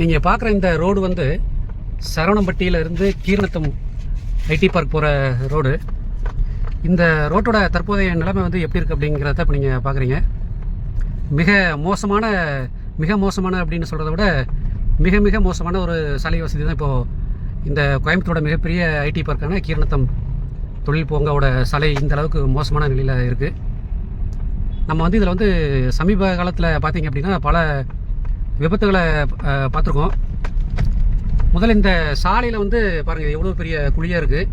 நீங்கள் பார்க்குற இந்த ரோடு வந்து சரவணம்பட்டியிலிருந்து கீர்ணத்தம் ஐடி பார்க் போகிற ரோடு. இந்த ரோட்டோட தற்போதைய நிலைமை வந்து எப்படி இருக்குது அப்படிங்கிறத இப்போ நீங்கள் பார்க்குறீங்க மிக மோசமான மிக மோசமான அப்படின்னு சொல்கிறத விட மிக மிக மோசமான ஒரு சாலை வசதி தான் இப்போது இந்த கோயம்புத்தூரோட மிகப்பெரிய ஐடி பார்க்கான கீரணத்தம் தொழில் பூங்காவோட சாலை இந்த அளவுக்கு மோசமான நிலையில் இருக்குது நம்ம வந்து இதில் வந்து சமீப காலத்தில் பார்த்தீங்க அப்படின்னா பல விபத்துகளை பார்த்துருக்கோம். முதல்ல இந்த சாலையில் வந்து பாருங்கள் எவ்வளோ பெரிய குழியாக இருக்குது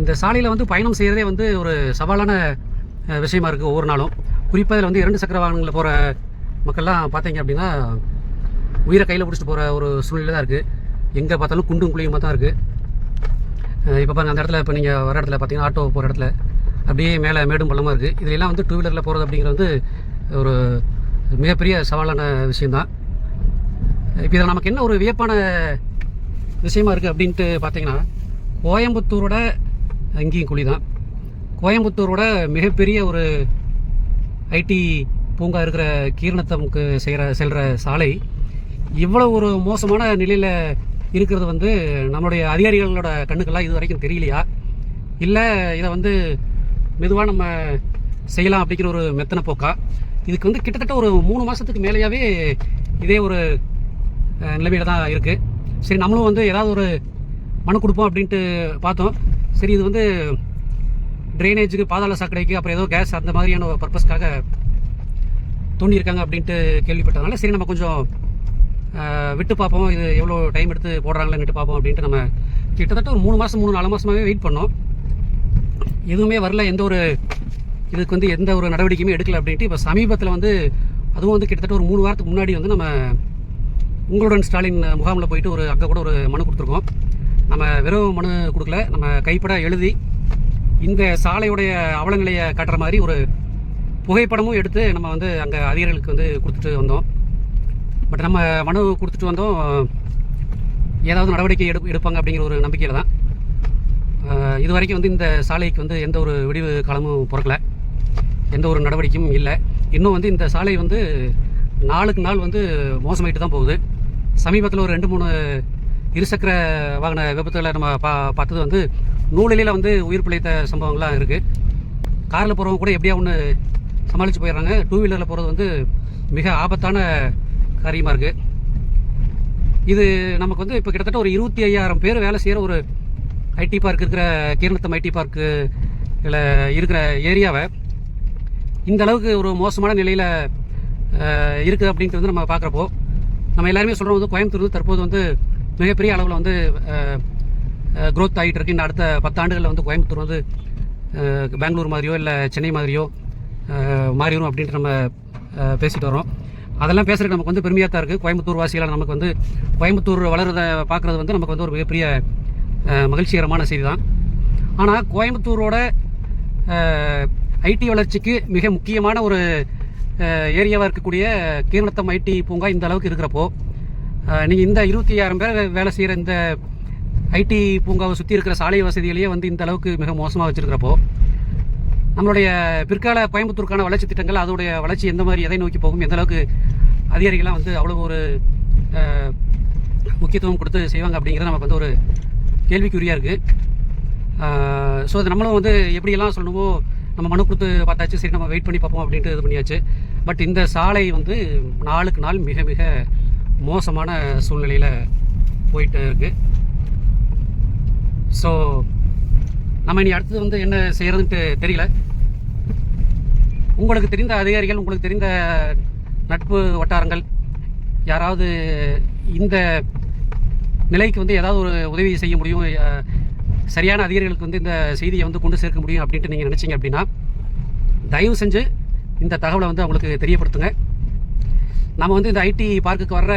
இந்த சாலையில் வந்து பயணம் செய்கிறதே வந்து ஒரு சவாலான விஷயமா இருக்குது ஒவ்வொரு நாளும். குறிப்பாக இதில் வந்து இரண்டு சக்கர வாகனங்களில் போகிற மக்கள்லாம் பார்த்தீங்க அப்படின்னா உயிரை கையில் பிடிச்சிட்டு போகிற ஒரு சூழ்நிலை தான் இருக்குது எங்கே பார்த்தாலும் குண்டும் குழியுமாக தான் இருக்குது இப்போ பாருங்கள் அந்த இடத்துல இப்போ நீங்கள் வர இடத்துல பார்த்தீங்கன்னா ஆட்டோ போகிற இடத்துல அப்படியே மேலே மேடும் பள்ளமாக இருக்குது இதிலெல்லாம் வந்து டூ வீலரில் போகிறது அப்படிங்கிறது வந்து ஒரு மிகப்பெரிய சவாலான விஷயந்தான் இப்போ இதில் நமக்கு என்ன ஒரு வியப்பான விஷயமா இருக்குது அப்படின்ட்டு பார்த்தீங்கன்னா கோயம்புத்தூரோட அங்கேயும் குழி தான் கோயம்புத்தூரோட மிகப்பெரிய ஒரு ஐடி பூங்கா இருக்கிற கீரணத்தமுக்கு செய்கிற செல்கிற சாலை இவ்வளோ ஒரு மோசமான நிலையில் இருக்கிறது வந்து நம்மளுடைய அதிகாரிகளோட கண்ணுக்கெல்லாம் இது வரைக்கும் தெரியலையா? இல்லை இதை வந்து மெதுவாக நம்ம செய்யலாம் அப்படிங்கிற ஒரு மெத்தனை போக்கா? இதுக்கு வந்து கிட்டத்தட்ட ஒரு மூணு மாதத்துக்கு மேலேயாவே இதே ஒரு அஹ், நிலைமையில தான் இருக்குது சரி நம்மளும் வந்து ஏதாவது ஒரு மனு கொடுப்போம் அப்படின்ட்டு பார்த்தோம். சரி இது வந்து ட்ரைனேஜுக்கு பாதாள சாக்கடைக்கு அப்புறம் ஏதோ கேஸ் அந்த மாதிரியான ஒரு பர்பஸ்க்காக தோண்டியிருக்காங்க அப்படின்ட்டு கேள்விப்பட்டதுனால சரி நம்ம கொஞ்சம் விட்டு பார்ப்போம். இது எவ்வளோ டைம் எடுத்து போடுறாங்களேன்னுட்டு பார்ப்போம் அப்படின்ட்டு நம்ம கிட்டத்தட்ட ஒரு மூணு மாதம் மூணு நாலு மாதமாகவே வெயிட் பண்ணோம். எதுவுமே வரல. எந்த ஒரு இதுக்கு வந்து எந்த ஒரு நடவடிக்கையுமே எடுக்கலை அப்படின்ட்டு இப்போ சமீபத்தில் வந்து அதுவும் வந்து கிட்டத்தட்ட ஒரு மூணு வாரத்துக்கு முன்னாடி வந்து நம்ம உங்களுடன் ஸ்டாலின் முகாமில் போயிட்டு ஒரு அங்கே கூட ஒரு மனு கொடுத்துருக்கோம். நம்ம வெறும் மனு கொடுக்கல நம்ம கைப்பட எழுதி இந்த சாலையுடைய அவலநிலையை காட்டுற மாதிரி ஒரு புகைப்படமும் எடுத்து நம்ம வந்து அங்கே அதிகாரிகளுக்கு வந்து கொடுத்துட்டு வந்தோம். பட் நம்ம மனு கொடுத்துட்டு வந்தோம் ஏதாவது நடவடிக்கை எடு எடுப்பாங்க அப்படிங்கிற ஒரு நம்பிக்கையில் தான். இது வரைக்கும் வந்து இந்த சாலைக்கு வந்து எந்த ஒரு விடிவு காலமும் பிறக்கலை. எந்த ஒரு நடவடிக்கையும் இல்லை. இன்னும் வந்து இந்த சாலை வந்து நாளுக்கு நாள் வந்து மோசமாயிட்டு தான் போகுது. சமீபத்தில் ஒரு ரெண்டு மூணு இருசக்கர வாகன விபத்துகளை நம்ம பா பார்த்தது வந்து நூலிலையில் வந்து உயிர் பிழைத்த சம்பவங்கள்லாம் இருக்குது காரில் போகிறவங்க கூட எப்படியா ஒன்று சமாளித்து போயிடுறாங்க. டூ வீலரில் போகிறது வந்து மிக ஆபத்தான காரியமாக இருக்குது இது நமக்கு வந்து இப்போ கிட்டத்தட்ட ஒரு இருபத்தி ஐயாயிரம் பேர் வேலை செய்கிற ஒரு ஐடி பார்க் இருக்கிற கீரணத்தம் ஐடி பார்க்கு இருக்கிற ஏரியாவை இந்த அளவுக்கு ஒரு மோசமான நிலையில் இருக்குது அப்படின்ட்டு வந்து நம்ம பார்க்குறப்போ நம்ம எல்லாருமே சொல்கிறோம் வந்து கோயம்புத்தூர் வந்து தற்போது வந்து மிகப்பெரிய அளவில் வந்து க்ரோத் ஆகிட்டு இருக்கு. இந்த அடுத்த பத்தாண்டுகளில் வந்து கோயம்புத்தூர் வந்து பெங்களூர் மாதிரியோ இல்லை சென்னை மாதிரியோ மாறிடும் அப்படின்ட்டு நம்ம பேசிட்டு வரோம் அதெல்லாம் பேசுகிறதுக்கு நமக்கு வந்து பெருமையாக தான் இருக்குது கோயம்புத்தூர் வாசிகளாக நமக்கு வந்து கோயம்புத்தூர் வளர்றதை பார்க்குறது வந்து நமக்கு வந்து ஒரு மிகப்பெரிய மகிழ்ச்சிகரமான செய்தி தான். ஆனால் கோயம்புத்தூரோட ஐடி வளர்ச்சிக்கு மிக முக்கியமான ஒரு ஏரியாவாக இருக்கக்கூடிய கீரணத்தம் ஐடி பூங்கா இந்த அளவுக்கு இருக்கிறப்போ நீங்கள் இந்த இருபத்தி ஆயிரம் பேர் வேலை செய்கிற இந்த ஐடி பூங்காவை சுற்றி இருக்கிற சாலை வசதிகளையே வந்து இந்த அளவுக்கு மிக மோசமாக வச்சுருக்கிறப்போ நம்மளுடைய பிற்கால கோயம்புத்தூருக்கான வளர்ச்சி திட்டங்கள் அதோடைய வளர்ச்சி எந்த மாதிரி எதை நோக்கி போகும் எந்த அளவுக்கு அதிகாரிகள்லாம் வந்து அவ்வளோ ஒரு முக்கியத்துவம் கொடுத்து செய்வாங்க அப்படிங்கிறது நமக்கு வந்து ஒரு கேள்விக்குறியாக இருக்குது ஸோ அது நம்மளும் வந்து எப்படியெல்லாம் சொல்லணுமோ நம்ம மனு கொடுத்து பார்த்தாச்சு சரி நம்ம வெயிட் பண்ணி பார்ப்போம் அப்படின்ட்டு இது பண்ணியாச்சு. பட் இந்த சாலை வந்து நாளுக்கு நாள் மிக மிக மோசமான சூழ்நிலையில் போயிட்டு இருக்குது ஸோ நம்ம இனி அடுத்தது வந்து என்ன செய்கிறதுன்ட்டு தெரியல. உங்களுக்கு தெரிந்த அதிகாரிகள் உங்களுக்கு தெரிந்த நட்பு வட்டாரங்கள் யாராவது இந்த நிலைக்கு வந்து ஏதாவது ஒரு உதவி செய்ய முடியும் சரியான அதிகாரிகளுக்கு வந்து இந்த செய்தியை வந்து கொண்டு சேர்க்க முடியும் அப்படின்ட்டு நீங்கள் நினச்சிங்க அப்படின்னா தயவு செஞ்சு இந்த தகவலை வந்து அவங்களுக்கு தெரியப்படுத்துங்க. நம்ம வந்து இந்த ஐடி பார்க்குக்கு வர்ற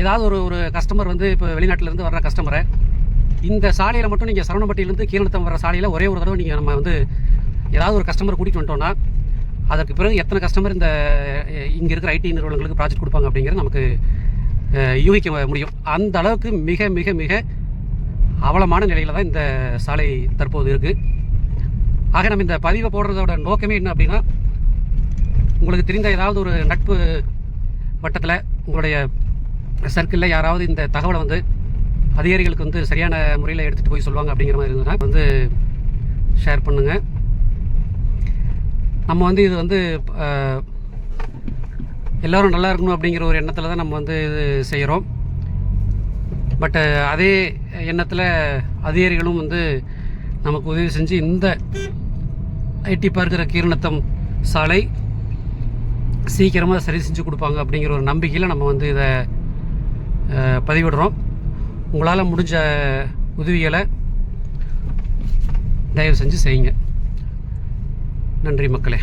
ஏதாவது ஒரு ஒரு கஸ்டமர் வந்து இப்போ வெளிநாட்டிலேருந்து வர்ற கஸ்டமரை இந்த சாலையில் மட்டும் நீங்கள் சரவணப்பட்டியிலேருந்து கீழத்தம் வர சாலையில் ஒரே ஒரு தடவை நீங்கள் நம்ம வந்து ஏதாவது ஒரு கஸ்டமர் கூட்டிகிட்டு வந்துட்டோம்னா அதற்கு பிறகு எத்தனை கஸ்டமர் இந்த இங்கே இருக்கிற ஐடி நிறுவனங்களுக்கு ப்ராஜெக்ட் கொடுப்பாங்க அப்படிங்கிறது நமக்கு யூகிக்க முடியும். அந்த அளவுக்கு மிக மிக மிக அவலமான நிலையில் தான் இந்த சாலை தற்போது இருக்குது ஆக நம்ம இந்த பதிவை போடுறதோட நோக்கமே என்ன அப்படின்னா உங்களுக்கு தெரிந்த ஏதாவது ஒரு நட்பு வட்டத்தில் உங்களுடைய சர்க்கிளில் யாராவது இந்த தகவலை வந்து அதிகாரிகளுக்கு வந்து சரியான முறையில் எடுத்துகிட்டு போய் சொல்லுவாங்க அப்படிங்கிற மாதிரி இருந்ததுன்னா வந்து ஷேர் பண்ணுங்கள் நம்ம வந்து இது வந்து எல்லோரும் நல்லா இருக்கணும் அப்படிங்கிற ஒரு எண்ணத்தில் தான் நம்ம வந்து இது செய்கிறோம் பட்டு அதே எண்ணத்தில் அதிகாரிகளும் வந்து நமக்கு உதவி செஞ்சு இந்த ஐடி பார்க்கிற கீரணத்தம் சாலை சீக்கிரமாக சரி செஞ்சு கொடுப்பாங்க அப்படிங்கிற ஒரு நம்பிக்கையில் நம்ம வந்து இதை பதிவிடுறோம். உங்களால் முடிஞ்ச உதவிகளை தயவு செஞ்சு செய்யுங்க. நன்றி மக்களே.